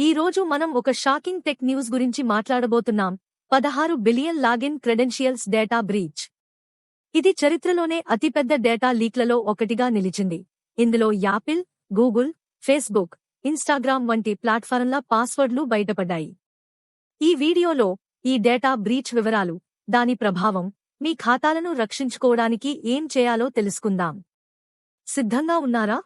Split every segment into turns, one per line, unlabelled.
ఈ రోజు మనం ఒక షాకింగ్ టెక్ న్యూస్ గురించి మాట్లాడబోతున్నాం. పదహారు billion login credentials data breach. ఇది చరిత్రలోనే అతిపెద్ద డేటా లీక్లలో ఒకటిగా నిలిచింది. ఇందులో యాపిల్ గూగుల్ ఫేస్బుక్ ఇన్స్టాగ్రామ్ వంటి ప్లాట్ఫారంల పాస్వర్డ్లు బయటపడ్డాయి. ఈ వీడియోలో ఈ డేటా బ్రీచ్ వివరాలు దాని ప్రభావం మీ ఖాతాలను రక్షించుకోవడానికి ఏం చేయాలో తెలుసుకుందాం. సిద్ధంగా ఉన్నారా?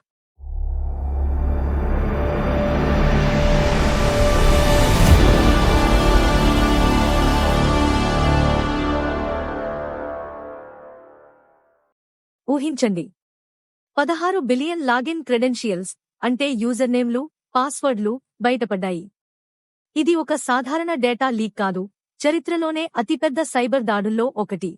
ఊహించండి. పదహారు బిలియన్ లాగిన్ క్రెడెన్షియల్స్ అంటే యూజర్నేమ్లు పాస్వర్డ్లు బయటపడ్డాయి. ఇది ఒక సాధారణ డేటా లీక్ కాదు చరిత్రలోనే అతిపెద్ద సైబర్ దాడుల్లో ఒకటి.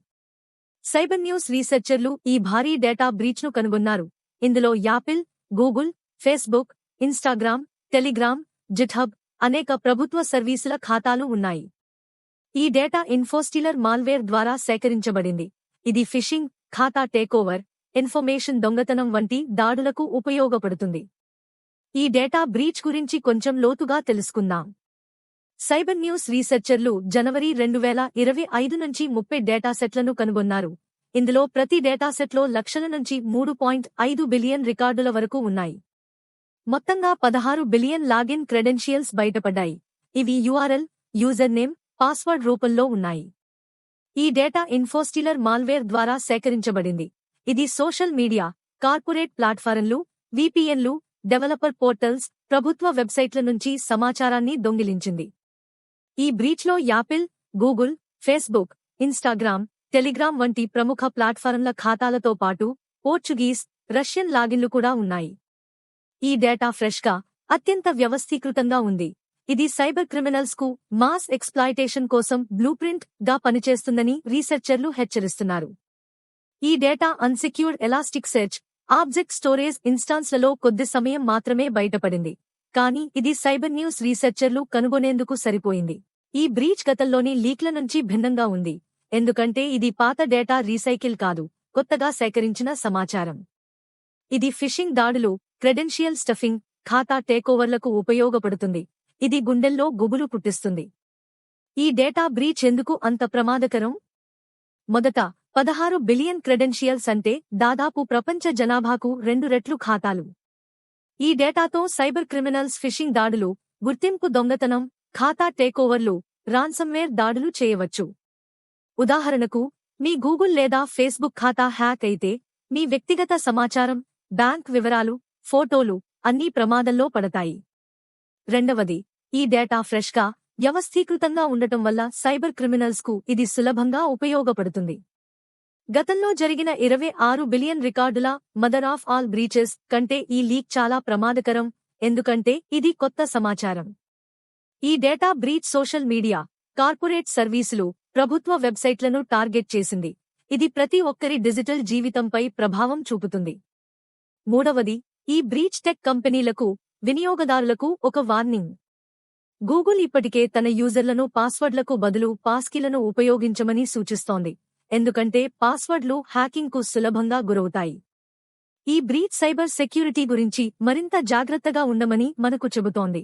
సైబర్ న్యూస్ రీసెర్చర్లు ఈ భారీ డేటా బ్రీచ్ను కనుగొన్నారు. ఇందులో Apple Google Facebook Instagram Telegram GitHub అనేక ప్రభుత్వ సర్వీసుల ఖాతాలు ఉన్నాయి. ఈ డేటా ఇన్ఫోస్టీలర్ మాల్వేర్ ద్వారా సేకరించబడింది. ఇది ఫిషింగ్ ఖాతా టేకోవర్ ఇన్ఫర్మేషన్ దొంగతనం వంటి దాడులకు ఉపయోగపడుతుంది. ఈ డేటా బ్రీచ్ గురించి కొంచెం లోతుగా తెలుసుకుందాం. సైబర్ న్యూస్ రీసెర్చర్లు జనవరి రెండు వేల ఇరవై ఐదు నుంచి ముప్పై డేటాసెట్లను కనుగొన్నారు. ఇందులో ప్రతి డేటాసెట్లో లక్షల నుంచి మూడు పాయింట్ ఐదు బిలియన్ రికార్డుల వరకు ఉన్నాయి. మొత్తంగా పదహారు బిలియన్ లాగిన్ క్రెడెన్షియల్స్ బయటపడ్డాయి. ఇవి యూఆర్ఎల్ యూజర్ నేమ్ పాస్వర్డ్ రూపంలో ఉన్నాయి. ఈ డేటా ఇన్ఫోస్టీలర్ మాల్వేర్ ద్వారా సేకరించబడింది. ఇది సోషల్ మీడియా కార్పొరేట్ ప్లాట్ఫారంలు విపిఎన్లు డెవలపర్ పోర్టల్స్ ప్రభుత్వ వెబ్సైట్ల నుంచి సమాచారాన్ని దొంగిలించింది. ఈ బ్రీచ్లో Apple Google Facebook Instagram Telegram వంటి ప్రముఖ ప్లాట్ఫారంల ఖాతాలతో పాటు పోర్చుగీస్ రష్యన్ లాగిన్లు కూడా ఉన్నాయి. ఈ డేటా ఫ్రెష్గా అత్యంత వ్యవస్థీకృతంగా ఉంది. ఇది సైబర్ క్రిమినల్స్కు మాస్ ఎక్స్ప్లాయిటేషన్ కోసం బ్లూప్రింట్గా పనిచేస్తుందని రీసెర్చర్లు హెచ్చరిస్తున్నారు. ఈ data unsecured elastic search object storage ఇన్స్టాన్స్లలో కొద్ది సమయం మాత్రమే బయటపడింది. కానీ ఇది సైబర్ న్యూస్ రీసెర్చర్లు కనుగొనేందుకు సరిపోయింది. ఈ బ్రీచ్ గతంలోని లీక్ల నుంచి భిన్నంగా ఉంది. ఎందుకంటే ఇది పాత డేటా రీసైకిల్ కాదు కొత్తగా సేకరించిన సమాచారం. ఇది ఫిషింగ్ దాడులు క్రెడెన్షియల్ స్టఫింగ్ ఖాతా టేకోవర్లకు ఉపయోగపడుతుంది. ఇది గుండెల్లో గుబులు పుట్టిస్తుంది. ఈ డేటా బ్రీచ్ ఎందుకు అంత ప్రమాదకరం? మొదట పదహారు బిలియన్ క్రెడెన్షియల్స్ అంటే దాదాపు ప్రపంచ జనాభాకు రెండు రెట్లు ఖాతాలు. ఈ డేటాతో సైబర్ క్రిమినల్స్ ఫిషింగ్ దాడులు గుర్తింపు దొంగతనం ఖాతా టేకోవర్లు రాన్సమ్వేర్ దాడులు చేయవచ్చు. ఉదాహరణకు మీ గూగుల్ లేదా ఫేస్బుక్ ఖాతా హ్యాక్ అయితే మీ వ్యక్తిగత సమాచారం బ్యాంక్ వివరాలు ఫోటోలు అన్నీ ప్రమాదంలో పడతాయి. రెండవది ఈ డేటా ఫ్రెష్గా వ్యవస్థీకృతంగా ఉండటం వల్ల సైబర్ క్రిమినల్స్కు ఇది సులభంగా ఉపయోగపడుతుంది. గతంలో జరిగిన ఇరవై ఆరు బిలియన్ రికార్డుల మదర్ ఆఫ్ ఆల్ బ్రీచెస్ కంటే ఈ లీక్ చాలా ప్రమాదకరం ఎందుకంటే ఇది కొత్త సమాచారం. ఈ data breach social media corporate సర్వీసులు ప్రభుత్వ వెబ్సైట్లను టార్గెట్ చేసింది. ఇది ప్రతి ఒక్కరి డిజిటల్ జీవితంపై ప్రభావం చూపుతుంది. మూడవది ఈ బ్రీచ్ టెక్ కంపెనీలకు వినియోగదారులకు ఒక వార్నింగ్. గూగుల్ ఇప్పటికే తన యూజర్లను పాస్వర్డ్లకు బదులు పాస్కీలను ఉపయోగించమని సూచిస్తోంది. ఎందుకంటే పాస్వర్డ్లు హ్యాకింగ్కు సులభంగా గురవుతాయి. ఈ బ్రీచ్ సైబర్ సెక్యూరిటీ గురించి మరింత జాగ్రత్తగా ఉండమని మనకు చెబుతోంది.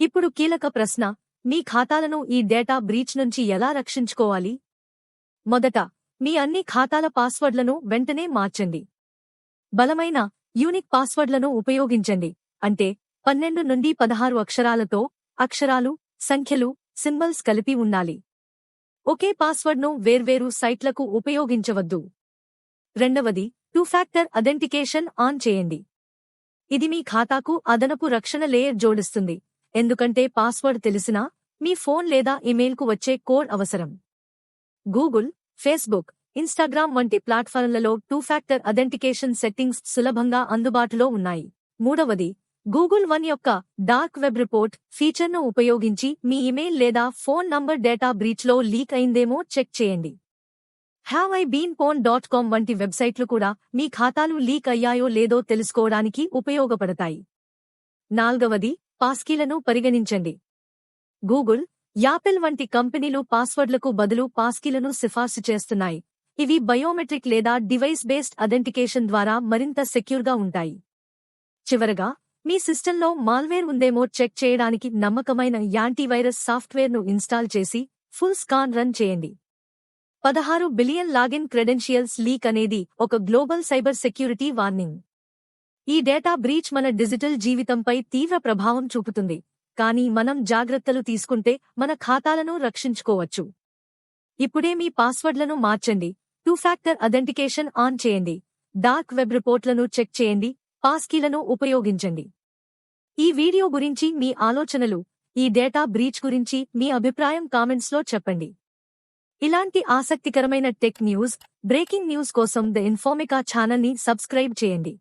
ఇప్పుడు కీలక ప్రశ్న మీ ఖాతాలను ఈ డేటా బ్రీచ్ నుంచి ఎలా రక్షించుకోవాలి? మొదట మీ అన్ని ఖాతాల పాస్వర్డ్లను వెంటనే మార్చండి. బలమైన యూనిక్ పాస్వర్డ్లను ఉపయోగించండి. అంటే పన్నెండు నుండి పదహారు అక్షరాలతో అక్షరాలు సంఖ్యలు సింబల్స్ కలిపి ఉండాలి. ఒకే పాస్వర్డ్ను వేర్వేరు సైట్లకు ఉపయోగించవద్దు. రెండవది టూ ఫ్యాక్టర్ అథెంటికేషన్ ఆన్ చేయండి. ఇది మీ ఖాతాకు అదనపు రక్షణ లేయర్ జోడిస్తుంది. ఎందుకంటే పాస్వర్డ్ తెలిసినా మీ ఫోన్ లేదా ఇమెయిల్కు వచ్చే కోడ్ అవసరం. గూగుల్ ఫేస్బుక్ ఇన్స్టాగ్రామ్ వంటి ప్లాట్ఫారంలలో టూ ఫ్యాక్టర్ అథెంటికేషన్ సెట్టింగ్స్ సులభంగా అందుబాటులో ఉన్నాయి. మూడవది గూగుల్ వన్ యొక్క డార్క్ వెబ్ రిపోర్ట్ ఫీచర్ను ఉపయోగించి మీ ఇమెయిల్ లేదా ఫోన్ నంబర్ డేటా బ్రీచ్లో లీక్ అయిందేమో చెక్ చేయండి. Have I been pwned dot com వంటి వెబ్సైట్లు కూడా మీ ఖాతాలు లీక్ అయ్యాయో లేదో తెలుసుకోవడానికి ఉపయోగపడతాయి. నాల్గవది పాస్కీలను పరిగణించండి. గూగుల్ యాపిల్ వంటి కంపెనీలు పాస్వర్డ్లకు బదులు పాస్కీలను సిఫార్సు చేస్తున్నాయి. ఇవి బయోమెట్రిక్ లేదా డివైస్ బేస్డ్ అథెంటికేషన్ ద్వారా మరింత సెక్యూర్గా ఉంటాయి. చివరగా మీ సిస్టంలో మాల్వేర్ ఉందేమో చెక్ చేయడానికి నమ్మకమైన యాంటీవైరస్ సాఫ్ట్వేర్ను ఇన్స్టాల్ చేసి ఫుల్ స్కాన్ రన్ చేయండి. పదహారు బిలియన్ లాగిన్ క్రెడెన్షియల్స్ లీక్ అనేది ఒక గ్లోబల్ సైబర్ సెక్యూరిటీ వార్నింగ్. ఈ డేటా బ్రీచ్ మన డిజిటల్ జీవితంపై తీవ్ర ప్రభావం చూపుతుంది కానీ మనం జాగ్రత్తలు తీసుకుంటే మన ఖాతాలను రక్షించుకోవచ్చు. ఇప్పుడే మీ పాస్వర్డ్లను మార్చండి టూ ఫ్యాక్టర్ అథెంటికేషన్ ఆన్ చేయండి డార్క్ వెబ్ రిపోర్ట్లను చెక్ చేయండి పాస్కీలను ఉపయోగించండి. ఈ వీడియో గురించి మీ ఆలోచనలు ఈ డేటా బ్రీచ్ గురించి మీ అభిప్రాయం కామెంట్స్లో చెప్పండి. ఇలాంటి ఆసక్తికరమైన టెక్ న్యూస్ బ్రేకింగ్ న్యూస్ కోసం ద ఇన్ఫార్మికా ఛానల్ని సబ్స్క్రైబ్ చేయండి.